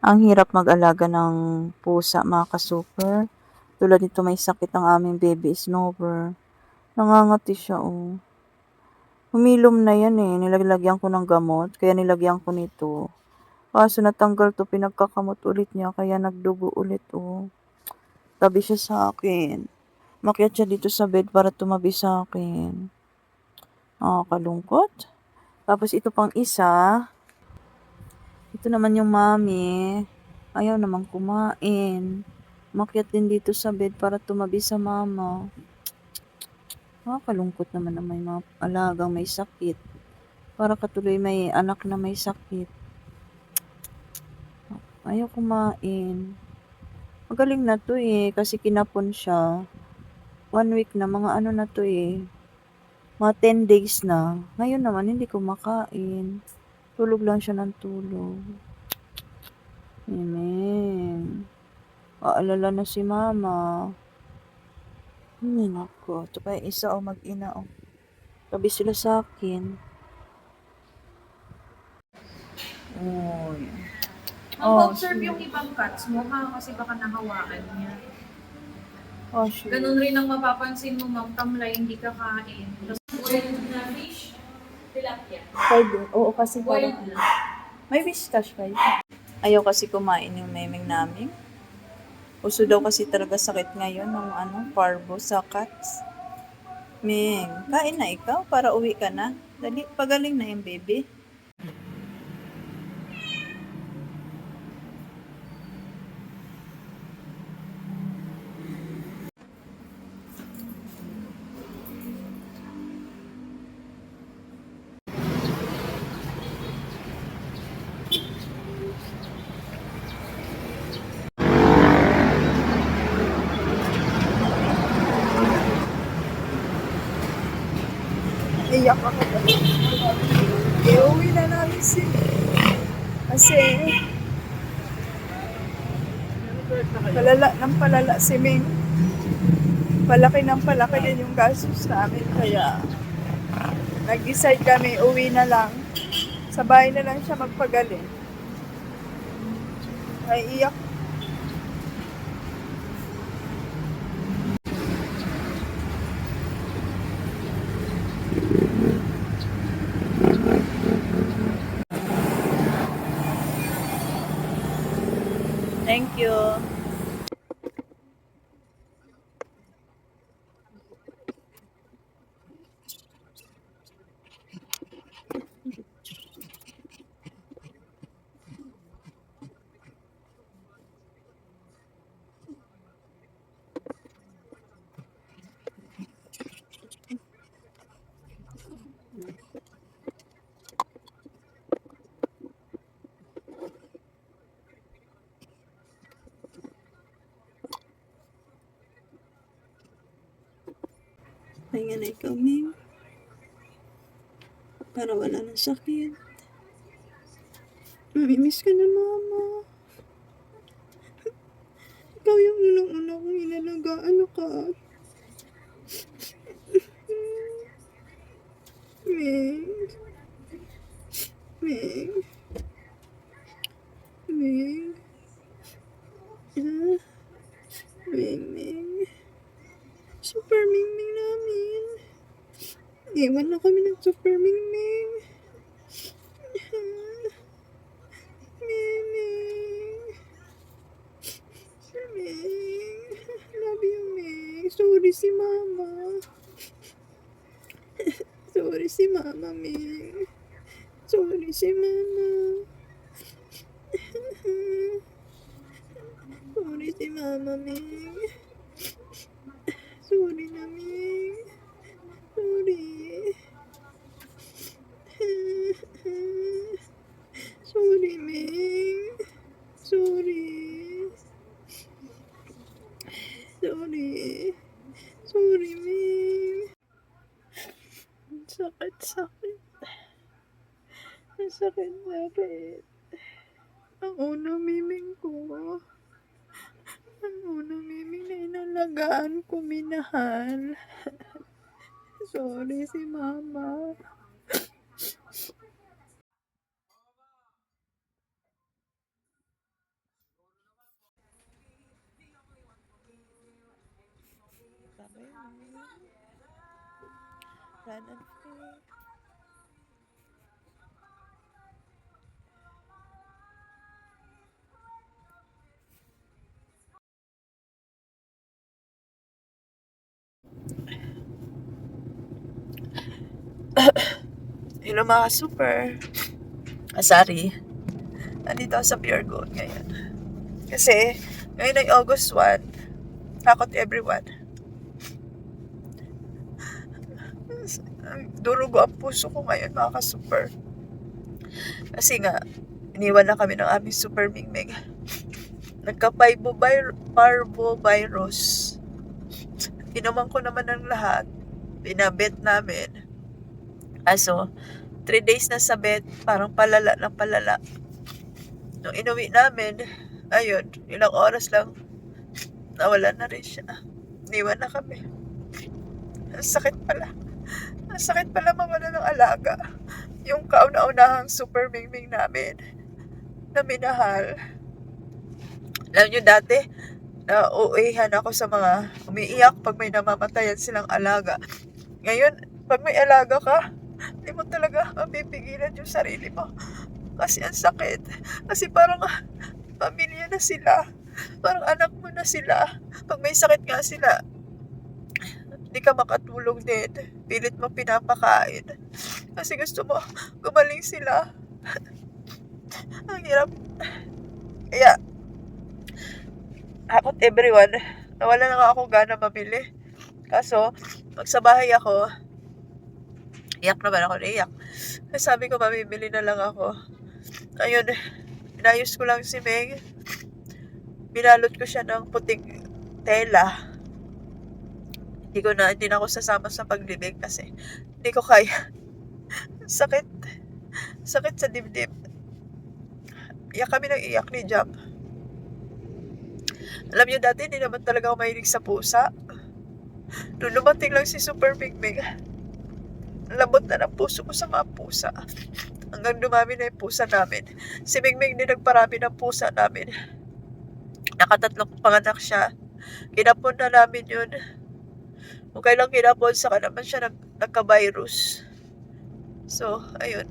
Ang hirap mag-alaga ng pusa mga ka-super. Tulad nito may sakit ang aming baby snowbird. Nangangati siya oh. Humilom na yan eh. Nilagyan ko ng gamot. Kaya nilagyan ko nito. Kaso natanggal to. Pinagkakamot ulit niya. Kaya nagdugo ulit oh. Tabi siya sa akin. Makiat siya dito sa bed para tumabi sa akin. Nakakalungkot. Tapos ito pang isa. Ito naman yung mami. Ayaw naman kumain. Makiat din dito sa bed para tumabi sa mama. Nakakalungkot naman na may mga alagang may sakit. Para katuloy may anak na may sakit. Ayaw kumain. Magaling na to eh. Kasi kinapon siya. One week na. Mga ano na to eh. Mga 10 days na. Ngayon naman hindi kumakain. Tulog lang siya ng tulog. Amen. Aalala na si mama. Hindi nako. Ito pa isa o mag-ina o. Tabi sila sa akin. Uy. Ang Oh, observe yung ibang cats mo, ha? Kasi baka nahawakan niya. Oh, shit. Ganun rin ang mapapansin mo, ma'am, tamlay, hindi ka kain. Tapos tilapia. Pwede. Oo, kasi Boiled parang na. may whiskas pa yun. Ayaw kasi kumain yung memeng namin. Uso daw kasi talaga sakit ngayon ng ano, parvo sa cats. Ming, kain na ikaw para uwi ka na. Dali, pagaling na yung baby. Iyak ako. Iuwi na namin si... Kasi... Palala ng palala si Ming. Palaki ng palaki din yung gastos namin. Kaya... Nag-decide kami, uwi na lang. Sa bahay na lang siya magpagaling. Ay, iyak. Thank you. Pahinga na ikaw, Ming. Para wala ng sakit. Mamimiss ka na, Mama. Ikaw yung unang-una kong inalagaan na ka. Ming. Ming. Ah. Ming, Ming. Super Ming Ming namin. Iwan na kami ng Super Ming Ming. Ming Ming. Ming. Love you, Ming. Sorry si Mama. Sorry si Mama, Ming. Sorry si Mama. Sorry si Mama, Ming. Sorry na, Ming. Sorry. Sorry, Ming. Sorry. Sorry. Sorry. Ang sakit, sakit. Ang sakit, sakit. Ang unang miming ko. Ang unang miming na inalagaan ko, minahal. Sorry si Mama. Run and free. Hello mga super. Asari. Nandito ako sa Pure Gold ngayon. Kasi, ngayon ay August 1. Takot everyone. Durugo ang puso ko ngayon mga ka-super. Kasi nga, iniwan na kami ng aming super mingming. Nagka-parvovirus. Inuman ko naman ng lahat. Pinabet namin. Aso, 3 days na sa bed, parang palala ng palala. Nung inuwi namin, ayun, ilang oras lang, nawala na rin siya. Niwan na kami. Ang sakit pala. Ang sakit pala mawala ng alaga. Yung kauna-unahang super mingming namin na minahal. Alam nyo dati, na uuwihan ako sa mga umiiyak pag may namamatayan silang alaga. Ngayon, pag may alaga ka, hindi mo talaga mapipigilan yung sarili mo. Kasi ang sakit. Kasi parang pamilya na sila. Parang anak mo na sila. Pag may sakit nga sila, hindi ka makatulog din. Pilit mo pinapakain. Kasi gusto mo, gumaling sila. ang hirap. Kaya, hakot everyone, nawala na ako gana mabili. Kaso, pag sa bahay ako, iyak naman ako naiyak. Kasi sabi ko, mamimili na lang ako. Ayun, inayos ko lang si Meg. Binalot ko siya ng puting tela. Hindi ko na, hindi na ako sasama sa paglibig kasi hindi ko kaya. Sakit. Sakit sa dibdib. Iyak kami ng iyak ni Jam. Alam niyo dati, hindi naman talaga ako mahilig sa pusa. Nung lumating lang si Super Big Big, labot na ng puso ko sa mga pusa. Hanggang dumami na yung pusa namin. Si Big Big din nagparami ng pusa namin. Nakatatlong panganak siya. Kinapon na namin yun. Kung kailang kinapon, saka naman siya nag nagka-virus. So, ayun.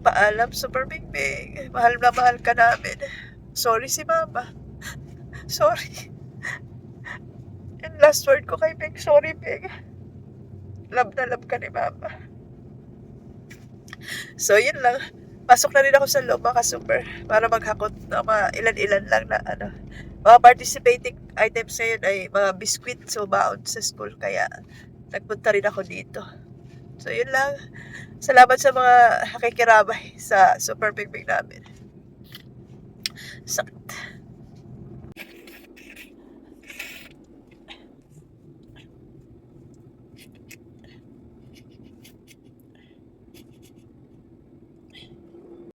Paalam, Super Big Big. Mahal na mahal ka namin. Sorry si Mama. Sorry. And last word ko kay Big, sorry Big. Love na love ka ni Mama. So, yun lang. Pasok na rin ako sa loob mga super para maghakot ng mga ilan-ilan lang na ano. Mga participating items ngayon ay mga biskwit so baon sa school kaya nagpunta rin ako dito. So, yun lang. Salamat sa mga nakikirabay sa Super Big Big namin. Sakit.